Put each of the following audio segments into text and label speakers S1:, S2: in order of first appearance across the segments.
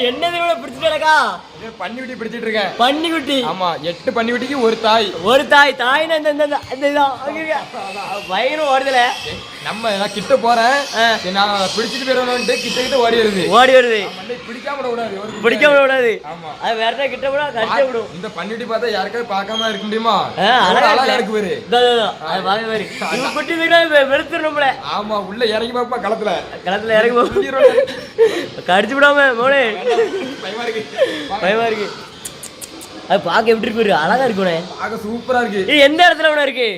S1: என்னது இவ்வளோ பிடிச்சிட்டேக்கா
S2: இது பன்னி குட்டி பிடிச்சிட்டு இருக்கேன்.
S1: பன்னிக்குட்டி?
S2: ஆமா எட்டு பன்னி குட்டிக்கு ஒரு தாய்.
S1: ஒரு தாய் தாய்னா இந்த இந்த இந்த-
S2: நம்ம நான் கிட்ட போறேன் நான் பிடிச்சிட்டு போயிடணும்ட்டு கிட்ட கிட்ட ஓடி வருது
S1: ஓடி வருது
S2: பிடிக்காம விட கூடாது ஒரு குட்டி.
S1: பிடிக்க விடாது
S2: ஆமா
S1: அது வேற கிட்ட விட கடிச்சே விடும்
S2: இந்த பன்னிக்குட்டி பார்த்தா யாருக்காவது பார்க்காம இருக்க முடியுமா
S1: அழகா இருக்கு.
S2: பாரு
S1: இதோ, இதோ, இதோ. அது பாருங்க பாரு. இவன் குட்டி இதுக்குன்னா வெ- வெளுத்துரும் நம்மள.
S2: ஆமா உள்ள இறங்கி பாப்பா களத்துல
S1: களத்துல இறங்கி போ.
S2: தூக்கிடுவாங்க.
S1: கடிச்சு விடாம மோனே
S2: பயமா இருக்கு
S1: பயமா இருக்கு அது பார்க்க எப்படி இருக்கு. அழகா இருக்குண்ணே
S2: பார்க்க சூப்பரா இருக்கு
S1: இது எந்த இடத்துல இருக்கு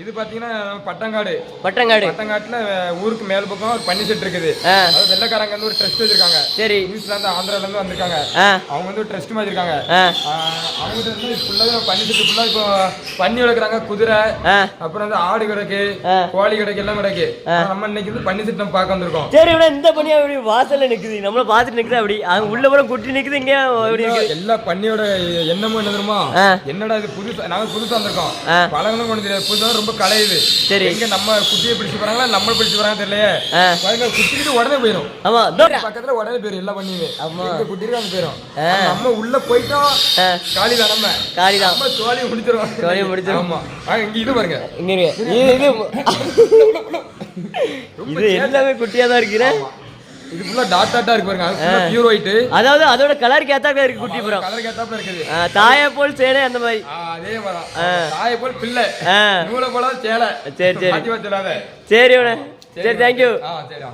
S2: இது பாத்தீங்கன்னா பட்டங்காடு.
S1: பட்டங்காடு.
S2: பட்டங்காட்டுல ஊருக்கு மேல் பக்கம் ஒரு பன்னி செட் இருக்குது. அதாவது வெள்ளக்காரங்க வந்து ஒரு ட்ரஸ்ட் வச்சிருக்காங்க.
S1: சரி.
S2: நியூசிலாந்து ஆந்திரால இருந்து வந்திருக்காங்க அவங்க வந்து ஒரு ட்ரஸ்ட் மாதிரி இருக்காங்க. அவங்க வந்து ஃபுல்லாக பன்னி செட்டு ஃபுல்லா இப்போ பன்னி வளர்க்குறாங்க. குதிரை அப்புறம் வந்து ஆடு கிடக்கு. கோழி கிடக்கு எல்லாம் கிடக்கு. நம்ம இன்னைக்கு வந்து பன்னி செட் நம்ம பார்க்க வந்திருக்கோம்.
S1: சரி இவன இந்த பண்ணியா அப்படி வாசல்ல நிக்குது. நம்மள பாத்துட்டு நிக்குது அப்படி? அங்க உள்ள கூட குட்டி நிக்குது இங்க
S2: எல்லா- பன்னியோட எண்ணமும் என்ன தெரியுமா. என்னடா இது புதுசா நாங்க புதுசா வந்திருக்கோம்.
S1: ஆ.
S2: பழகணும் கொண்டு தெரியாது. புதுசா ரொம்ப கலையுது
S1: சரி.
S2: எங்க நம்ம குட்டியை பிடிச்சு போறாங்களா? நம்மள பிடிச்சு போறாங்க தெரியலையே. பாருங்க குட்டிக்கிட்டு உடனே போயிடும்
S1: ஆமா.
S2: பக்கத்துல உடனே போயிடும் எல்லா பண்ணியுமே
S1: ஆமா.
S2: எங்க குட்டி இருக்கு அங்க போயிடும் நம்ம உள்ள போயிட்டோம்
S1: ஆ,
S2: காலிதான் நம்ம.
S1: காளிதான்
S2: நம்ம சோழியை முடிச்சிருவோம்.
S1: சோழியை முடிச்சிருவோம்.
S2: ஆமா. இங்க இது பாருங்க.
S1: இங்க இது இது. எல்லாமே குட்டியா தான் இருக்கிறேன்
S2: இது ஃபுல்லா டாட் டாட்டா இருக்கு பாருங்க. அது பியூர் ஒயிட்
S1: அதாவது அதோட கலருக்கு ஏத்தாக்க இருக்கு குட்டி புறம்.
S2: கலர் கேட்டாப்ல இருக்குது.
S1: தாயை போல் சேனை அந்த மாதிரி.
S2: ஆ, அதே மாதிரி. தாயை போல் பிள்ளை. நூலை போல சேலை.
S1: சரி, சரி. சரி சரி தேங்க்யூ
S2: ஆ சரிடா.